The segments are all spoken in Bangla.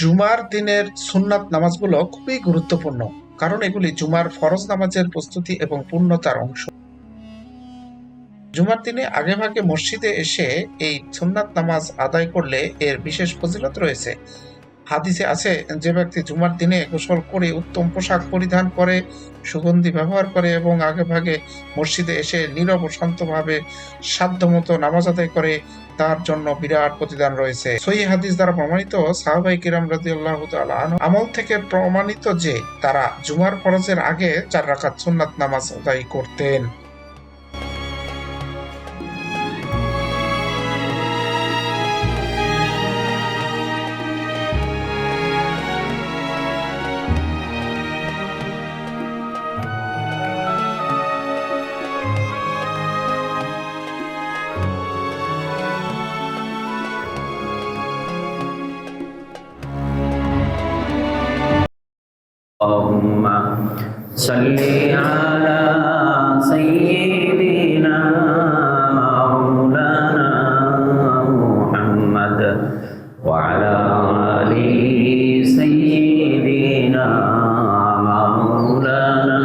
জুমার দিনের সুন্নাত নামাজগুলো খুবই গুরুত্বপূর্ণ, কারণ এগুলি জুমার ফরজ নামাজের প্রস্তুতি এবং পূর্ণতার অংশ। জুমার দিনে আগেভাগে মসজিদে এসে এই সুন্নাত নামাজ আদায় করলে এর বিশেষ ফজিলত রয়েছে। হাদিসে আছে, যে ব্যক্তি জুমার দিনে গোসল করে উত্তম পোশাক পরিধান করে, সুগন্ধি ব্যবহার করে এবং আগে ভাগে মসজিদে এসে নীরব ও শান্তভাবে সাধ্যমতো নামাজ আদায় করে, তার জন্য বিরাট প্রতিদান রয়েছে। সহি হাদিস দ্বারা প্রমাণিত সাহাবাই কিরাম তাআলা আনহু আমল থেকে প্রমাণিত যে তারা জুমার ফরজের আগে চার রাকাত সুন্নাত নামাজ আদায় করতেন। صل على سيدنا مولانا محمد وعلى آل سيدنا مولانا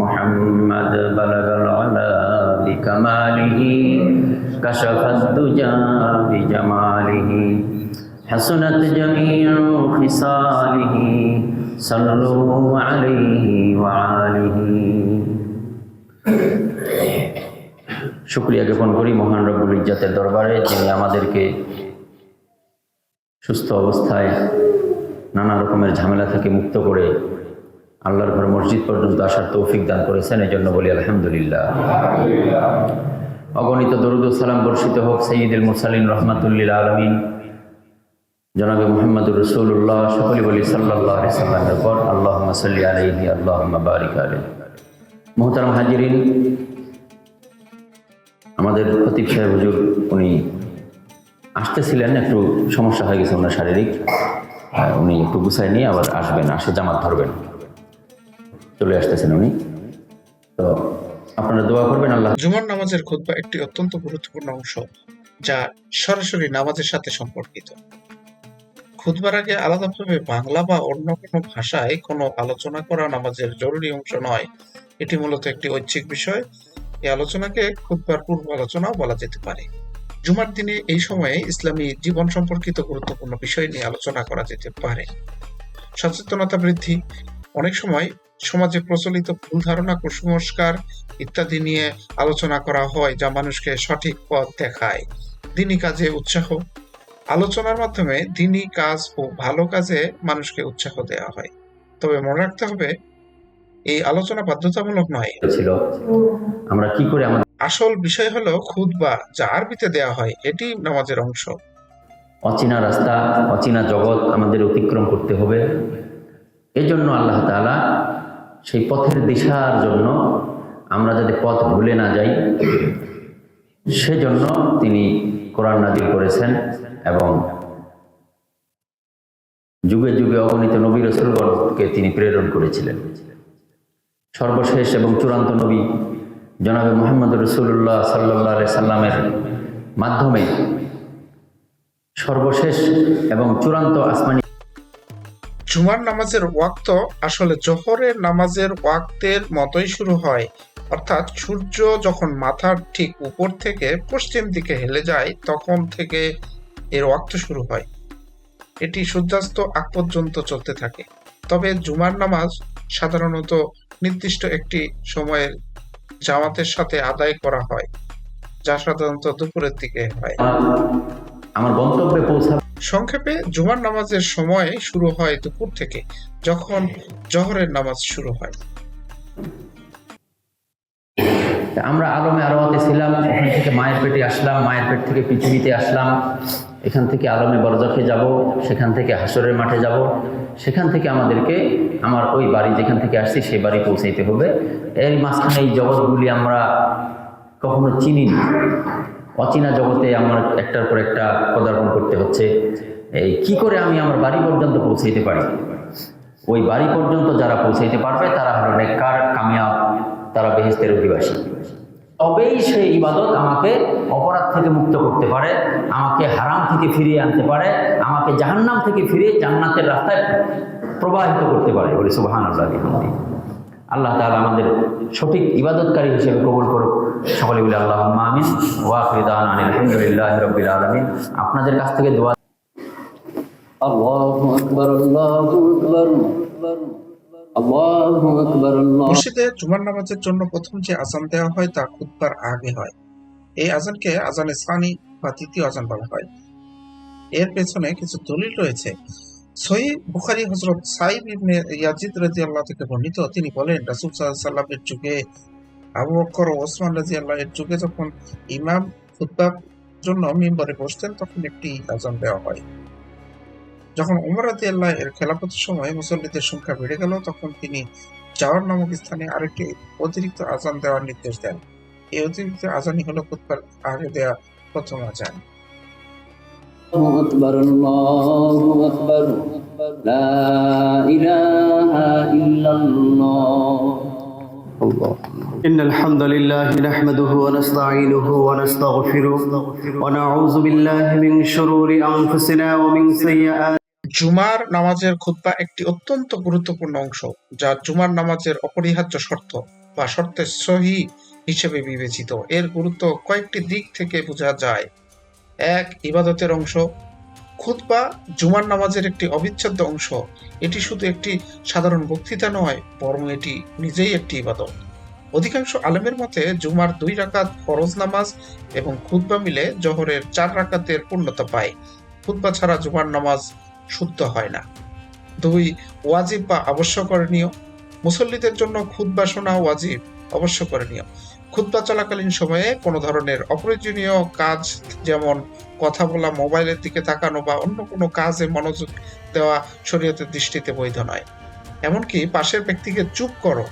محمد بلغ العلا بكماله كشف الدجى بجماله حسنت جميع خصاله. صلوا عليه وآله শুক্রিয়া জ্ঞাপন করি মহান রব্বুল ইজ্জাতের দরবারে যিনি আমাদেরকে সুস্থ অবস্থায় নানা রকমের ঝামেলা থেকে মুক্ত করে আল্লাহর ঘর মসজিদ পর্যন্ত আসার তৌফিক দান করেছেন এই জন্য বলি আলহামদুলিল্লাহ অগণিত দরুদ সালাম বর্ষিত হোক সঈদুল মুসালিন রহমাতুল্লিল আলমিন জনাবে মোহাম্মদুর রসুল্লাহ সকলি বলি সাল্লাহ সাল্লামের পর আল্লাহ সাল্লি আলহি আল্লাহ বারিক আলী মোহতারাম হাজিরিন, আমাদের খতিব সাহেব হুজুর, উনি আসতেছিলেন, একটু সমস্যা হয়ে গেছে ওনার শারীরিক। উনি একটু গুছাই নিয়ে আবার আসবেন, আসে জামাত ধরবেন। চলে আসতেছেন উনি। তো আপনারা দোয়া করবেন আল্লাহ। জুমার নামাজের খুতবা একটি অত্যন্ত গুরুত্বপূর্ণ অংশ, যা সরাসরি নামাজের সাথে সম্পর্কিত। খুতবার আগে আলাদাভাবে বাংলা বা অন্য কোনো ভাষায় কোনো আলোচনা করা নামাজের জরুরি অংশ নয়। এটি মূলত একটি ঐচ্ছিক বিষয়। এই আলোচনাকে খুতবার পূর্ব আলোচনাও বলা যেতে পারে। জুমার দিনে এই সময়ে ইসলামী জীবন সম্পর্কিত গুরুত্বপূর্ণ বিষয় নিয়ে আলোচনা করা যেতে পারে। সচেতনতা বৃদ্ধি। অনেক সময় সমাজে প্রচলিত ভুল ধারণা, কুসংস্কার ইত্যাদি নিয়ে আলোচনা করা হয় যা মানুষকে সঠিক পথ দেখায়। দিনই কাজে উৎসাহ আলোচনার মাধ্যমে দিনী কাজ ও ভালো কাজে মানুষকে উৎসাহ দেওয়া হয়। তবে মনে রাখতে হবে এই আলোচনা বাধ্যতামূলক নয়। ছিল। আমরা কি করে আমাদের আসল বিষয় হলো খুতবা যা আরবিতে দেওয়া হয় এটি নামাজের অংশ। অচেনা রাস্তা অচেনা জগৎ আমাদের অতিক্রম করতে হবে। এই জন্য আল্লাহ তাআলা সেই পথের দিশার জন্য আমরা যাতে পথ ভুলে না যাই সেজন্য তিনি কোরআন নাজিল করেছেন। এবং যুগে যুগে অগণিত নবী রসুলগণকে তিনি প্রেরণ করেছিলেন। সর্বশেষ এবং চূড়ান্ত নবী জনাবে মোহাম্মদ রসুল্লাহ সাল্লাহ সাল্লামের মাধ্যমে সর্বশেষ এবং চূড়ান্ত আসমানি জুমার নামাজের ওয়াক্ত আসলে জোহরের নামাজের ওয়াক্তের মতোই শুরু হয়। অর্থাৎ সূর্য যখন মাথার ঠিক উপর থেকে পশ্চিম দিকে হেলে যায়, তখন থেকে এর ওয়াক্ত শুরু হয়। এটি সূর্যাস্ত আগ পর্যন্ত চলতে থাকে। তবে জুমার নামাজ সাধারণত নির্দিষ্ট একটি সময়ের জামাতের সাথে আদায় করা হয় যা সাধারণত দুপুরের দিকে হয়। আমার গন্তব্যে সংক্ষেপে জুমার নামাজের সময় শুরু হয় দুপুর থেকে যখন জহরের নামাজ শুরু হয়। আমরা আলমে আরোয়াতে ছিলাম ওখান থেকে মায়ের পেটে আসলাম মায়ের পেট থেকে পৃথিবীতে আসলাম। এখান থেকে আলমে বরজখে যাব, সেখান থেকে হাসরের মাঠে যাব। সেখান থেকে আমাদেরকে আমার ওই বাড়ি যেখান থেকে আসছি, সেই বাড়ি পৌঁছাইতে হবে। এর মাঝখানে এই জগৎগুলি আমরা কখনো চিনি না অচেনা জগতে আমার একটার পর একটা পদার্পণ করতে হচ্ছে। এই কি করে আমি আমার বাড়ি পর্যন্ত পৌঁছাইতে পারি? ওই বাড়ি পর্যন্ত যারা পৌঁছাইতে পারবে, তারা হলো নেককার, কামিয়াব, তারা বেহেস্তের অধিবাসী। তবেই সে ইবাদত আমাকে অপরাধ থেকে মুক্ত করতে পারে, আমাকে হারাম থেকে ফিরিয়ে আনতে পারে, আমাকে জাহান্নাম থেকে ফিরিয়ে জান্নাতের রাস্তায় প্রবাহিত করতে পারে। বলে সুবাহান আল্লাহ আল্লাহ তাহলে আমাদের সঠিক ইবাদতকারী হিসেবে কবুল করুক। সকলে বলে আল্লাহ আমিন। ওয়াফিদান আলহামদুলিল্লাহ রবিল আলমিন। আপনাদের কাছ থেকে দোয়া আল্লাহ আকবর আল্লাহ আকবর। মসজিদে জুমার নামাজের জন্য প্রথম যে আজান দেওয়া হয় তা খুতবার আগে হয়। এই আজানকে আজানে সানি বা তৃতীয় আজান বলা হয়। এর পেছনে কিছু দলিল রয়েছে। সহি বুখারি হজরত সাইব ইবনে ইয়াজিদ রাদিয়াল্লাহু থেকে বর্ণিত, তিনি বলেন, রাসূল সাল্লামের যুগে, আবু বকর ওসমান রাদিয়াল্লাহু এর যুগে যখন ইমাম খুতবার জন্য মিম্বরে বসতেন, তখন একটি আজান দেওয়া হয়। যখন উমর রাদিয়াল্লাহু এর খেলাফতের সময় মুসল্লিদের সংখ্যা বেড়ে গেল তখন তিনি যাওয়ার নামক স্থানে আরেকটি অতিরিক্ত আজান দেওয়ার নির্দেশ দেন এই অতিরিক্ত আজানই হলো খুতবার আগে দেওয়া প্রথম আজান أكبر الله أكبر لا إله إلا الله الله إن الحمد لله نحمده ونستعينه ونستغفره ونعوذ بالله من شرور أنفسنا ومن سيئات জুমার নামাজের খুতবা একটি অত্যন্ত গুরুত্বপূর্ণ অংশ, যা জুমার নামাজের অপরিহার্য শর্ত বা শর্তের সহি হিসেবে বিবেচিত। এর গুরুত্ব কয়েকটি দিক থেকে বোঝা যায়। এক, ইবাদতের অংশ। খুতবা জুমার নামাজের একটি অবিচ্ছেদ্য অংশ। এটি শুধু একটি সাধারণ বক্তৃতা নয়, বরং এটি নিজেই একটি ইবাদত। অধিকাংশ আলেমের মতে, জুমার দুই রাকাত ফরজ নামাজ এবং খুতবা মিলে জহরের চার রাকাতের পূর্ণতা পায়। খুতবা ছাড়া জুমার নামাজ শুদ্ধ হয় না। দুই, ওয়াজিব বা আবশ্যকরণীয়। মুসল্লিদের জন্য খুতবা শোনা ওয়াজিব অবশ্যকরণীয় খুতবা চলাকালীন সময়ে কোনো ধরনের অপ্রয়োজনীয় কাজ, যেমন কথা বলা, মোবাইলের দিকে তাকানো বা অন্য কোনো কাজে মনোযোগ দেওয়া শরীয়তের দৃষ্টিতে বৈধ নয়। এমনকি পাশের ব্যক্তিকে চুপ করো,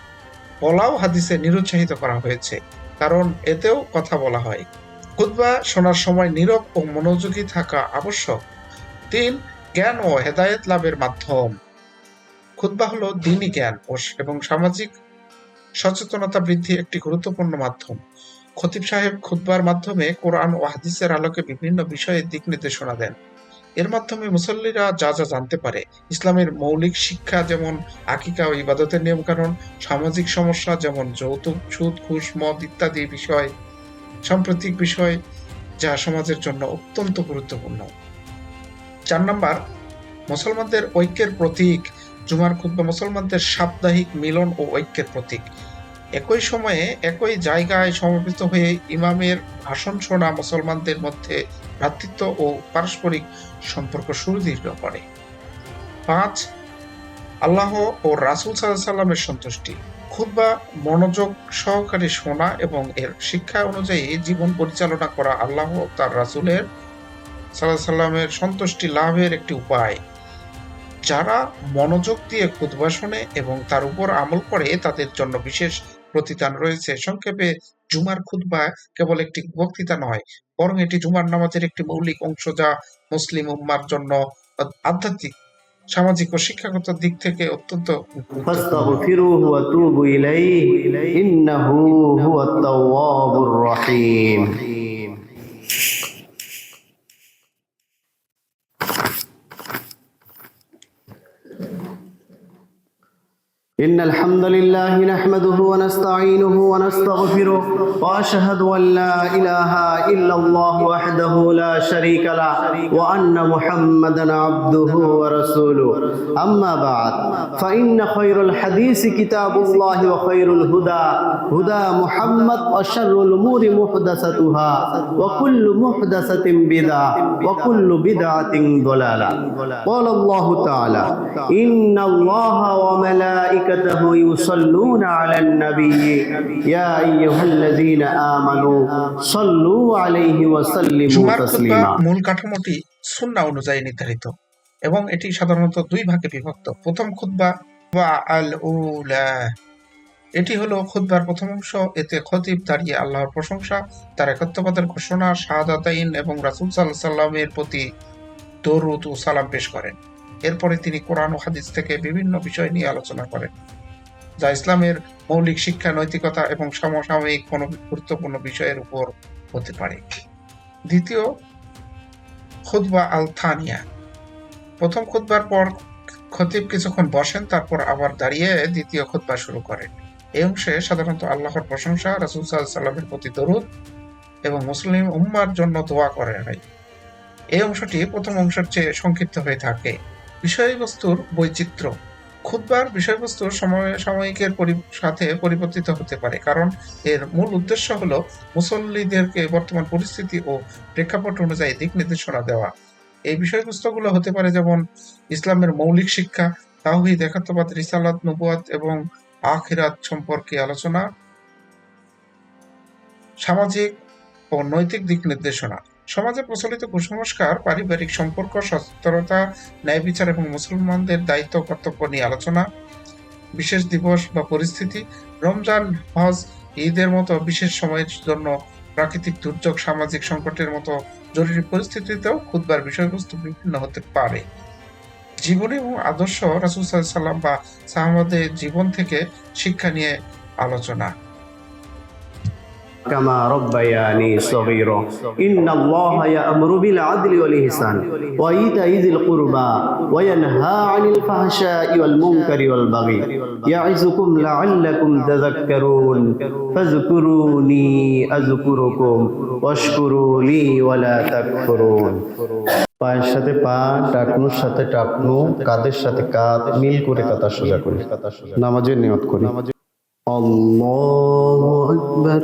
বলাও হাদিসে নিরুৎসাহিত করা হয়েছে, কারণ এতেও কথা বলা হয়। খুতবা শোনার সময় নীরব ও মনোযোগী থাকা আবশ্যক। তিন জ্ঞান ও হেদায়েত লাভের মাধ্যম। খুতবা হলো দিনী জ্ঞান এবং সামাজিক সচেতনতা বৃদ্ধির একটি গুরুত্বপূর্ণ মাধ্যম। খতিব সাহেব খুতবার মাধ্যমে কোরআন ও হাদিসের আলোকে বিভিন্ন বিষয়ে দিক নির্দেশনা দেন। এর মাধ্যমে মুসল্লিরা যা যা জানতে পারে। ইসলামের মৌলিক শিক্ষা যেমন আকিকা ও ইবাদতের নিয়মকানুন, সামাজিক সমস্যা যেমন যৌতুক, সুদ, ঘুষ, মদ ইত্যাদি বিষয়, সাম্প্রতিক বিষয় যা সমাজের জন্য অত্যন্ত গুরুত্বপূর্ণ। চার নাম্বার, মুসলমানদের ঐক্যের প্রতীক জুমার খুতবা, মুসলমানদের সাপ্তাহিক মিলন ও ঐক্যের প্রতীক। একই সময়ে একই জায়গায় সমবেত হয়ে ইমামের ভাষণ শোনা মুসলমানদের মধ্যে ভ্রাতৃত্ব ও পারস্পরিক সম্পর্ক সুদৃঢ় করে। পাঁচ, আল্লাহ ও রাসুল সাল্লাহ সাল্লামের সন্তুষ্টি। খুতবা মনোযোগ সহকারে শোনা এবং এর শিক্ষা অনুযায়ী জীবন পরিচালনা করা আল্লাহ তার রাসুলের সাল্লাহ সাল্লামের সন্তুষ্টি লাভের একটি উপায়। যারা মনোযোগ দিয়ে খুদবা শোনে এবং তার উপর আমল করে, তাদের জন্য বিশেষ প্রতিদান রয়েছে। সংক্ষেপে, জুমার খুদবা কেবল একটি বক্তৃতা নয়, বরং এটি জুমার নামাজের একটি মৌলিক অংশ যা মুসলিম উম্মার জন্য আধ্যাত্মিক, সামাজিক ও শিক্ষাগত দিক থেকে অত্যন্ত ইন্নাহু হুয়াত তাওয়াবুর রহিম। إن الحمد لله نحمده ونستعينه ونستغفره وأشهد أن لا إله إلا الله وحده لا شريك له وأن محمدا عبده ورسوله أما بعد فإن خير الحديث كتاب الله وخير الهدى هدى محمد وشر الأمور محدثتها وكل محدثة بدعة وكل بدعة ضلالة قال الله تعالى إن الله وملائكته يصلون على النبي يا أيها الذين آمنوا صلوا عليه وسلموا জুমার খুতবা تسليما মূল কাঠামোটি সুন্না অনুযায়ী নির্ধারিত এবং এটি সাধারণত দুই ভাগে বিভক্ত প্রথম খুতবা বা আল উলা এটি হলো খুতবার প্রথম অংশ এতে খতিব দাঁড়িয়ে আল্লাহর প্রশংসা তার একাত্মবাদের ঘোষণা শাহাদাতাইন এবং রাসূল সাল্লাল্লাহু সাল্লামের প্রতি দরুদ ও সালাম পেশ করেন এরপরে তিনি কোরআন ও হাদিস থেকে বিভিন্ন বিষয় নিয়ে আলোচনা করেন, যা ইসলামের মৌলিক শিক্ষা, নৈতিকতা এবং সমসাময়িক কোনো গুরুত্বপূর্ণ বিষয়ের উপর হতে পারে। দ্বিতীয় খুতবা আল থানিয়া প্রথম খুতবার পর খতিব কিছুক্ষণ বসেন, তারপর আবার দাঁড়িয়ে দ্বিতীয় খুতবা শুরু করেন। এই অংশে সাধারণত আল্লাহর প্রশংসা, রাসুল সাল্লামের প্রতি দরুদ এবং মুসলিম উম্মার জন্য দোয়া করে হয়। এই অংশটি প্রথম অংশের চেয়ে সংক্ষিপ্ত হয়ে থাকে। বিষয়বস্তুর বৈচিত্র্য। খুতবার বিষয়বস্তুর সময়, সাময়িকের সাথে পরিবর্তিত হতে পারে। কারণ এর মূল উদ্দেশ্য হলো মুসল্লিদেরকে বর্তমান পরিস্থিতি ও প্রেক্ষাপট অনুযায়ী দিক নির্দেশনা দেওয়া। এই বিষয়বস্তুগুলো হতে পারে যেমন ইসলামের মৌলিক শিক্ষা, তাওহীদ, একাত্মবাদ, রিসালাত নবুয়াত এবং আখিরাত সম্পর্কে আলোচনা, সামাজিক ও নৈতিক দিক নির্দেশনা। সমাজে প্রচলিত কুসংস্কার, পারিবারিক সম্পর্ক, সচেতনতা, ন্যায় বিচার এবং মুসলমানদের দায়িত্ব, কর্তব্য নিয়ে আলোচনা, বিশেষ দিবস বা পরিস্থিতি, রমজান, হজ, ঈদের মতো বিশেষ সময়ের জন্য প্রাকৃতিক দুর্যোগ, সামাজিক সংকটের মতো জরুরি পরিস্থিতিতেও খুদবার বিষয়বস্তু বিভিন্ন হতে পারে। জীবনী এবং আদর্শ রাসুল সাল্লাম বা সাহাবাদের জীবন থেকে শিক্ষা নিয়ে আলোচনা। كما ربياني صغيرا إن الله يأمر بالعدل والإحسان وإيتاء ذي القربى وينهى عن الفحشاء والمنكر والبغي يعظكم لعلكم تذكرون فاذكروني أذكركم واشكروا لي ولا تكفرون পায়ের সাথে পা টাকনুর সাথে টাকনু কাদের সাথে কাঁধ মিল করে কথা সোজা করি নামাজের নিয়ত করি আল্লাহু আকবার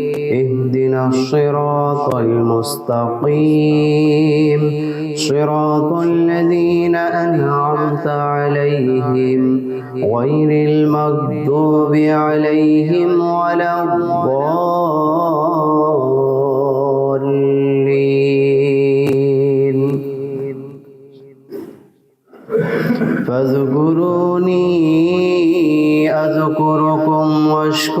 اهدنا الصراط المستقيم. صراط الذين أنعمت عليهم. غير المغضوب عليهم ولا الضالين. فاذكروني أذكركم واشكروا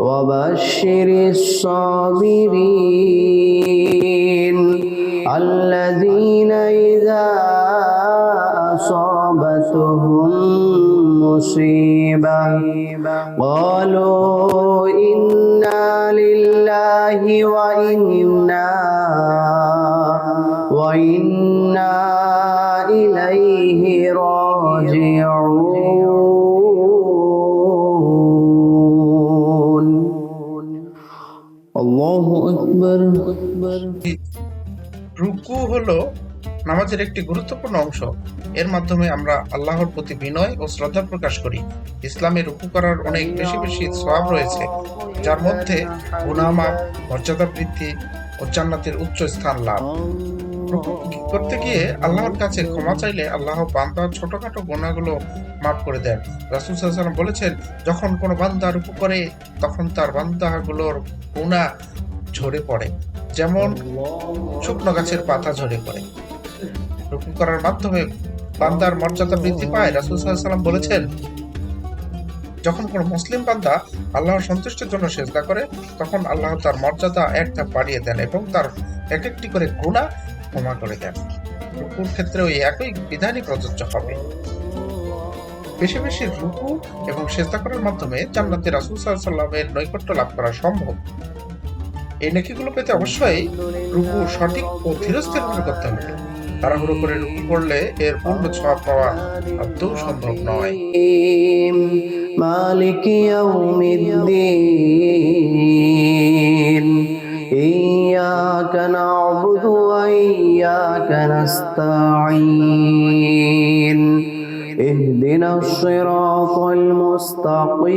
وبشر الصابرين الذين إذا أصابتهم مصيبة قالوا إنا لله وإنا وإنا হলো নামাজের একটি গুরুত্বপূর্ণ অংশ। এর মাধ্যমে আমরা আল্লাহর প্রতি বিনয় ও শ্রদ্ধা প্রকাশ করি। ইসলামের রুকু করার অনেক বেশি বেশি সওয়াব রয়েছে, যার মধ্যে গুনামা মর্যাদা বৃদ্ধি ও জান্নাতের উচ্চ স্থান লাভ। করতে গিয়ে আল্লাহর কাছে ক্ষমা চাইলে আল্লাহ বান্দার ছোটখাটো গুণাগুলো মাফ করে দেন। রাসুল সাল্লাম বলেছেন, যখন কোনো বান্দা রুকু করে তখন তার বান্দাগুলোর গুণা ঝরে পড়ে। যেমন শুকনো গাছের পাতা ঝরে পড়ে। রুকু করার মাধ্যমে বান্দার মর্যাদা বৃদ্ধি পায়। রাসুল সাল্লাম বলেছেন, যখন কোনো মুসলিম বান্দা আল্লাহর সন্তুষ্টির জন্য সেজদা করে, তখন আল্লাহ তার মর্যাদা এক ধাপ বাড়িয়ে দেন এবং তার এক একটি করে গুণা ক্ষমা করে দেন। রুকুর ক্ষেত্রে ওই একই বিধানই প্রযোজ্য হবে। বেশি বেশি রুকু এবং সেজদা করার মাধ্যমে জান্নাতে রাসূল সাল্লামের নৈকট্য লাভ করা সম্ভব। এই নেকিগুলো পেতে অবশ্যই রুকু সঠিক ও ধীরস্থির ভাবে করতে হবে তাড়াহুড়ো করে রুকু করলে এর পূর্ণ ছোঁয়া পাওয়া আদৌ সম্ভব নয় مالك يوم الدين إياك نعبد وإياك نستعين اهدنا الصراط المستقيم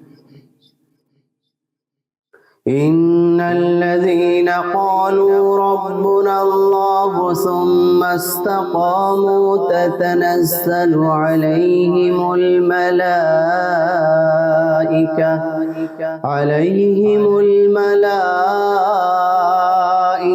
إن الذين قالوا ربنا الله ثم استقاموا تتنزل عليهم الملائكة عليهم الملائكة.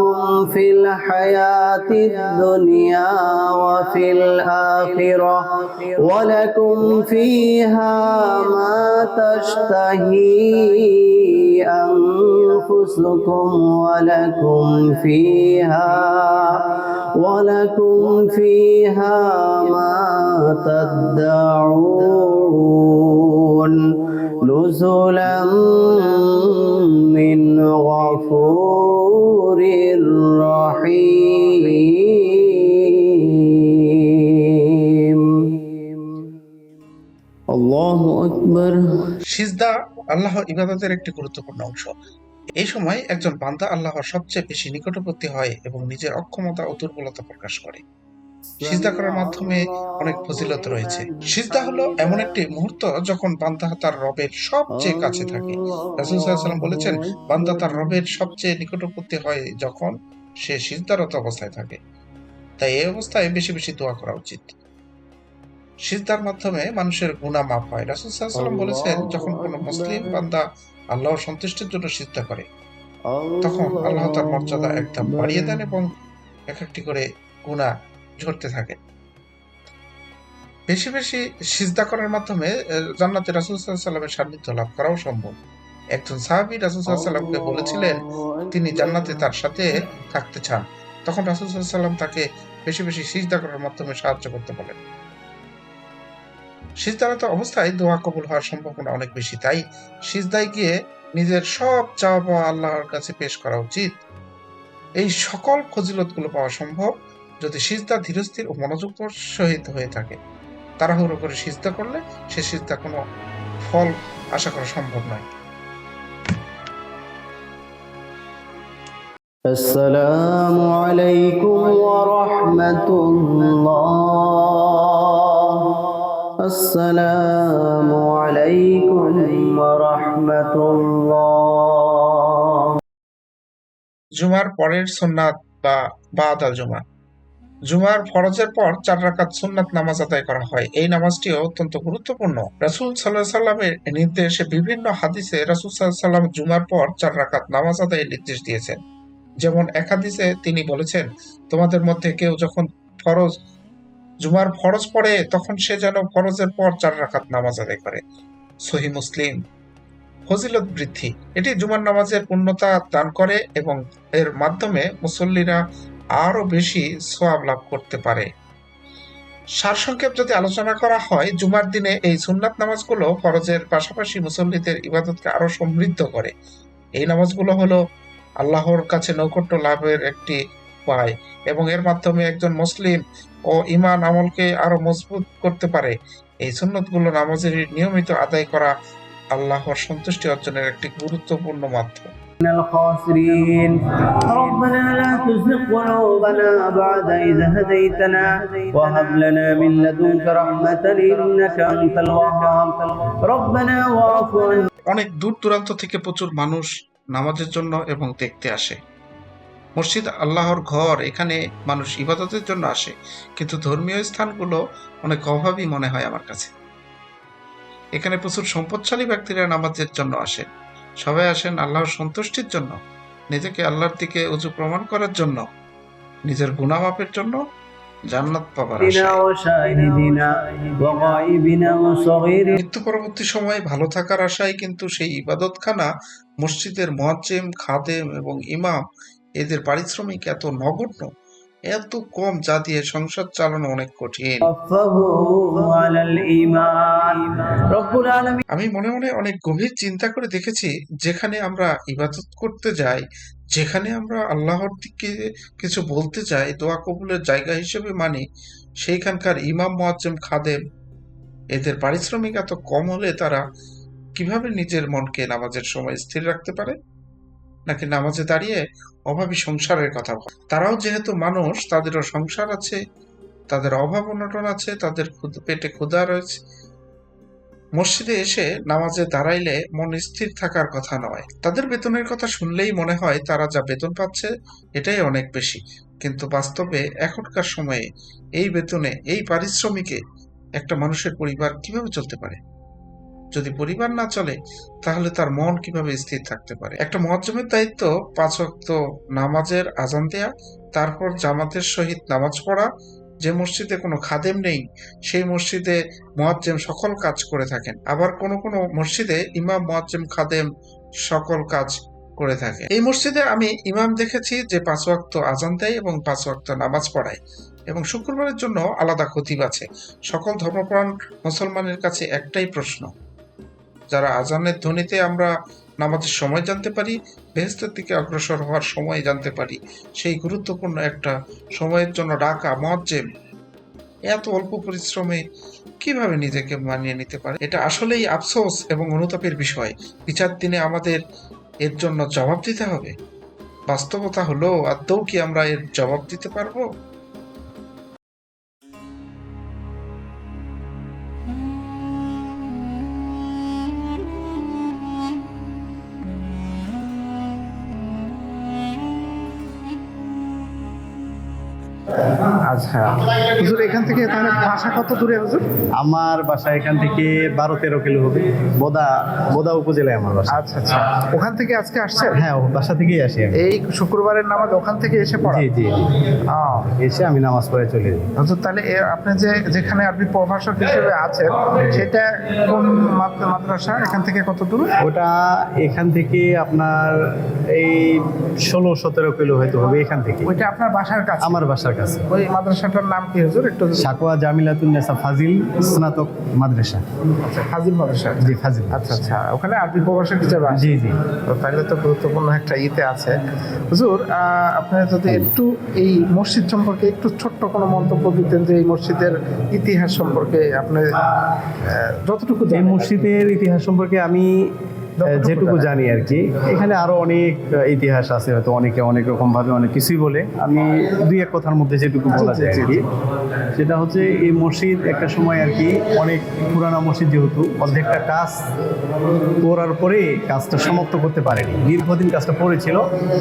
أولياؤكم في الحياة الدنيا وفي الآخرة ولكم فيها ما تشتهي أنفسكم ولكم فيها ولكم فيها ما تدعون نزلا غفور رحيم الله أكبر সিজদা আল্লাহ ইবাদতের একটি গুরুত্বপূর্ণ অংশ এই সময় একজন বান্দা আল্লাহর সবচেয়ে বেশি নিকটবর্তী হয় এবং নিজের অক্ষমতা ও দুর্বলতা প্রকাশ করে সিজদা করার মাধ্যমে অনেক ফজিলত রয়েছে। সিজদা হলো এমন একটি মুহূর্ত যখন বান্দা তার রবের সবচেয়ে কাছে থাকে। রাসূল ওয়াসাল্লাম বলেছেন, বান্দা তার রবের সবচেয়ে নিকটবর্তী হয় যখন সে সিজদারত অবস্থায় থাকে। তাই এই অবস্থায় বেশি বেশি দোয়া করা উচিত। সিজদার মাধ্যমে মানুষের গুনাহ মাফ হয়। রাসূল ওয়াসাল্লাম বলেছেন, যখন কোনো মুসলিম বান্দা আল্লাহর সন্তুষ্টির জন্য সিজদা করে, তখন আল্লাহ তার মর্যাদা একদম বাড়িয়ে দেন এবং এক একটি করে গুনাহ ঝরতে থাকে। বেশি বেশি সিজদা করার মাধ্যমে জান্নাতে রাসূল সাল্লামের সান্নিধ্য লাভ করাও সম্ভব। একজন সাহাবী রাসূল সাল্লামকে বলেছিলেন, তিনি জান্নাতে তার সাথে থাকতে চান। তখন রাসূল সাল্লাম তাকে বেশি বেশি সিজদা করার মাধ্যমে সাহায্য করতে বলেন। সিজদারত অবস্থায় দোয়া কবুল হওয়ার সম্ভাবনা অনেক বেশি। তাই সিজদায় গিয়ে নিজের সব চাওয়া পাওয়া আল্লাহর কাছে পেশ করা উচিত। এই সকল ফজিলতগুলো পাওয়া সম্ভব। যদি সিজদা ধীরস্থির ও মনোযোগ সহিত হয়ে থাকে তাড়াহুড়ো করে সিজদা করলে সে সিজদা কোনো ফল আশা করা সম্ভব নয় السلام عليكم ورحمة الله السلام عليكم ورحمة الله জুমার পরের সুন্নাত বা বাদ আল জুমা জুমার ফরজের পর চার রাকাত সুন্নাত নামাজ আদায় করা হয়। এই নামাজটিও অত্যন্ত গুরুত্বপূর্ণ। রাসূল সাল্লাল্লাহু সাল্লামের নির্দেশে বিভিন্ন হাদিসে রাসূল সাল্লাল্লাহু সাল্লাম জুমার পর চার রাকাত নামাজ আদায়ের নির্দেশ দিয়েছেন। যেমন এক হাদিসে তিনি বলেছেন, তোমাদের মধ্যে কেউ যখন ফরজ, জুমার ফরজ পড়ে, তখন সে যেন ফরজের পর চার রাকাত নামাজ আদায় করে। সহি মুসলিম। ফজিলত বৃদ্ধি। এটি জুমার নামাজের পূর্ণতা দান করে এবং এর মাধ্যমে মুসল্লিরা আরও বেশি সোয়াব লাভ করতে পারে। সারসংক্ষেপ যদি আলোচনা করা হয়, জুমার দিনে এই সুন্নাত নামাজগুলো ফরজের পাশাপাশি মুসল্লিদের ইবাদতকে আরও সমৃদ্ধ করে। এই নামাজগুলো হলো আল্লাহর কাছে নৈকট্য লাভের একটি উপায় এবং এর মাধ্যমে একজন মুসলিম ও ইমান আমলকে আরও মজবুত করতে পারে। এই সুন্নতগুলো নামাজের নিয়মিত আদায় করা আল্লাহর সন্তুষ্টি অর্জনের একটি গুরুত্বপূর্ণ মাধ্যম। الخاسرين ربنا لا تزغ قلوبنا بعد إذ هديتنا وهب لنا من لدنك رحمة إنك أنت الوهاب ربنا واعف عنا অনেক দূর দূরান্ত থেকে প্রচুর মানুষ নামাজের জন্য এবং দেখতে আসে মসজিদ আল্লাহর ঘর এখানে মানুষ ইবাদতের জন্য আসে কিন্তু ধর্মীয় স্থানগুলো অনেক অভাবী মনে হয় আমার কাছে এখানে প্রচুর সম্পদশালী ব্যক্তিরা নামাজের জন্য আসেন সবাই আসেন আল্লাহর সন্তুষ্টির জন্য নিজেকে আল্লাহর দিকে উঁচু প্রমাণ করার জন্য নিজের গুণামাপের জন্য জান্নাত পাবার মৃত্যু পরবর্তী সময় ভালো থাকার আশায় কিন্তু সেই ইবাদতখানা মসজিদের মহাজ্জেম খাদেম এবং ইমাম এদের পারিশ্রমিক এত নগণ্য এত কম যা দিয়ে সংসার চালানো অনেক কঠিন। আমি মনে মনে অনেক গভীর চিন্তা করে দেখেছি যেখানে আমরা ইবাদত করতে যাই যেখানে আমরা আল্লাহর দিকে কিছু বলতে চাই দোয়া কবুলের জায়গা হিসেবে মানি সেইখানকার ইমাম মোয়াজ্জেম খাদেম এদের পারিশ্রমিক এত কম হলে তারা কীভাবে নিজের মনকে নামাজের সময় স্থির রাখতে পারে? নাকি নামাজে দাঁড়িয়ে অভাবী সংসারের কথা বলে তারাও যেহেতু মানুষ, তাদেরও সংসার আছে, তাদের অভাব অনটন আছে, তাদের পেটে ক্ষুধা রয়েছে। মসজিদে এসে নামাজে দাঁড়াইলে মন স্থির থাকার কথা নয়। তাদের বেতনের কথা শুনলেই মনে হয় তারা যা বেতন পাচ্ছে, এটাই অনেক বেশি। কিন্তু বাস্তবে এখনকার সময়ে এই বেতনে, এই পারিশ্রমিকে একটা মানুষের পরিবার কীভাবে চলতে পারে? যদি পরিবার না চলে, তাহলে তার মন কীভাবে স্থির থাকতে পারে? একটা মহজ্জমের দায়িত্ব, পাঁচ ওয়াক্ত নামাজের আজান দেয়া, তারপর জামাতের সহিত নামাজ পড়া, যে মসজিদে কোনো খাদেম নেই, সেই মসজিদে মোয়াজ্জেম সকল কাজ করে থাকেন। আবার কোনো কোনো মসজিদে ইমাম, মোয়াজ্জেম, খাদেম সকল কাজ করে থাকে। এই মসজিদে আমি ইমাম দেখেছি যে পাঁচ ওয়াক্ত আজান দেয় এবং পাঁচ ওয়াক্ত নামাজ পড়ায় এবং শুক্রবারের জন্য আলাদা খতিব আছে। সকল ধর্মপ্রাণ মুসলমানের কাছে একটাই প্রশ্ন যারা আজানের ধ্বনিতে আমরা নামাজের সময় জানতে পারি বেহেস্তের দিকে অগ্রসর হওয়ার সময় জানতে পারি। সেই গুরুত্বপূর্ণ একটা সময়ের জন্য ডাকা মজ্জেম এত অল্প পরিশ্রমে কীভাবে নিজেকে মানিয়ে নিতে পারে? এটা আসলেই আফসোস এবং অনুতাপের বিষয়। বিচার দিনে আমাদের এর জন্য জবাব দিতে হবে। বাস্তবতা হলো আদৌ কি আমরা এর জবাব দিতে পারব? আচ্ছা। হুজুর এখান থেকে তাহলে বাসা কত দূরে হুজুর? আমার বাসা এখান থেকে বারো তেরো কিলো হবে। বোদা বোদা উপজেলায় আমার বাসা। আচ্ছা আচ্ছা। ওখান থেকে আজকে আসছেন? হ্যাঁ বাসা থেকেই আসি আমি। এই শুক্রবারের নামাজ ওখান থেকে এসে পড়া? জি জি জি। এসে আমি নামাজ পড়ে চলে যাই। হুজুর তাহলে আপনি যে যেখানে আপনি প্রভাষক হিসেবে আছেন সেটা কোন মাদ- মাদ্রাসা? এখান থেকে কত দূর? ওটা এখান থেকে আপনার এই ষোলো সতেরো কিলো হয়তো হবে এখান থেকে। ওইটা আপনার বাসার কাছে? আমার বাসার কাছে। ওই মাদ্রাসাটার নাম কি হুজুর? একটু সাকোয়া জামিলাতুন্নেসা ফাজিল স্নাতক মাদ্রাসা। আচ্ছা ফাজিল মাদ্রাসা। জি ফাজিল আচ্ছা আচ্ছা ওখানে আরবি প্রভাষক হিসেবে। জি জি। তো তাহলে তো গুরুত্বপূর্ণ একটা ইতে আছে। হুজুর আপনি যদি একটু এই মসজিদ সম্পর্কে একটু ছোট্ট কোনো মন্তব্য দিতেন যে এই মসজিদের ইতিহাস সম্পর্কে আপনি যতটুকু এই। মসজিদের ইতিহাস সম্পর্কে আমি যেটুকু জানি আর কি এখানে আরও অনেক ইতিহাস আছে হয়তো অনেকে অনেক রকম ভাবে অনেক কিছুই বলে। আমি দুই এক কথার মধ্যে যেটুকু বলা যায় আর কি। সেটা হচ্ছে এই মসজিদ একটা সময় আর কি অনেক পুরানা মসজিদ যেহেতু অর্ধেকটা কাজ করার পরে কাজটা সমাপ্ত করতে পারেনি। দীর্ঘদিন কাজটা পড়েছিল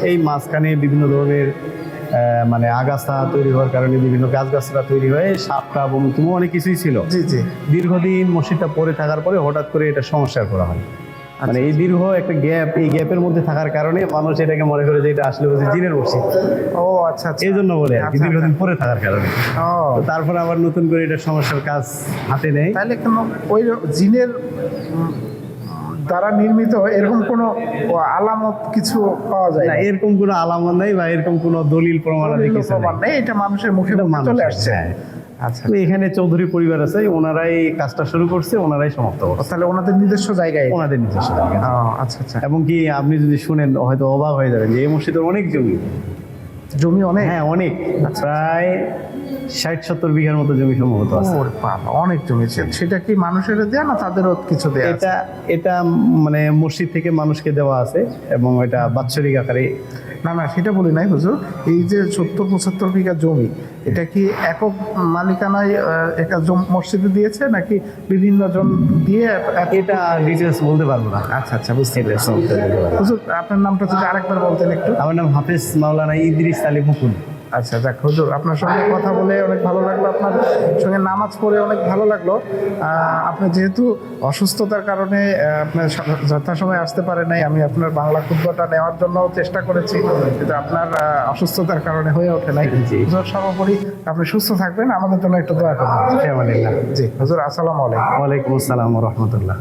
এই মাঝখানে বিভিন্ন ধরনের মানে আগাছা তৈরি হওয়ার কারণে বিভিন্ন গাছগাছরা তৈরি হয়ে সাপটা বমতুমো অনেক কিছুই ছিল। জি জি। দীর্ঘদিন মসজিদটা পড়ে থাকার পরে হঠাৎ করে এটা সমস্যার করা হয়। মানে এই দীর্ঘ একটা গ্যাপ এই গ্যাপের মধ্যে থাকার কারণে মানুষ এটাকে মনে করে যে এটা আসলে বুঝি জিনের মসজিদ ও আচ্ছা আচ্ছা। এই জন্য বলে আর কি আচ্ছা, দীর্ঘদিন পরে থাকার কারণে। তারপর আবার নতুন করে এটা সমস্যার কাজ হাতে নেয় তাহলে ওই জিনের দ্বারা নির্মিত এরকম কোনো আলামত কিছু পাওয়া যায় না এরকম কোনো আলামত নাই বা এরকম কোনো দলিল প্রমাণ কিছু নেই। এটা মানুষের মুখে চলে আসছে। হ্যাঁ। আচ্ছা তো এখানে চৌধুরী পরিবার আছে ওনারাই কাজটা শুরু করছে ওনারাই সমাপ্ত করছে। তাহলে ওনাদের নিজস্ব জায়গায় ওনাদের নিজস্ব জায়গা। আচ্ছা আচ্ছা। এবং কি আপনি যদি শুনেন হয়তো অবাক হয়ে যাবেন যে এই মসজিদের অনেক জমি। জমি অনেক? হ্যাঁ অনেক। প্রায় ষাট সত্তর বিঘার মতো জমি সম্ভবত আছে। অনেক জমি সেটা কি মানুষের দেয়া না তাদেরও কিছু দেয়া এটা এটা মানে মসজিদ থেকে মানুষকে দেওয়া আছে এবং এটা বাৎসরিক আকারে না না সেটা বলি নাই হুজুর। এই যে সত্তর পঁচাত্তর বিঘা জমি এটা কি একক মালিকানায় এটা একটা মসজিদে দিয়েছে নাকি বিভিন্ন জন দিয়ে এটা ডিটেলস বলতে পারব না। আচ্ছা আচ্ছা বুঝতে পেরেছি। হুজুর আপনার নামটা যদি আরেকবার বলতেন একটু। আমার নাম হাফেজ মাওলানা ইদ্রিস আলী মুকুল। আচ্ছা যাক হুজুর আপনার সঙ্গে কথা বলে অনেক ভালো লাগল আপনার সঙ্গে নামাজ পড়ে অনেক ভালো লাগল। আপনি যেহেতু অসুস্থতার কারণে আপনার যথাসময়ে আসতে পারে নাই আমি আপনার বাংলা ক্ষুদ্রটা নেওয়ার জন্য চেষ্টা করেছি কিন্তু আপনার অসুস্থতার কারণে হয়ে ওঠে নাই। হুজুর সর্বোপরি আপনি সুস্থ থাকবেন আমাদের জন্য একটু দোয়া করবেন। জি হুজুর আসসালামু আলাইকুম। ওয়ালাইকুম আসসালাম রহমতুল্লাহ।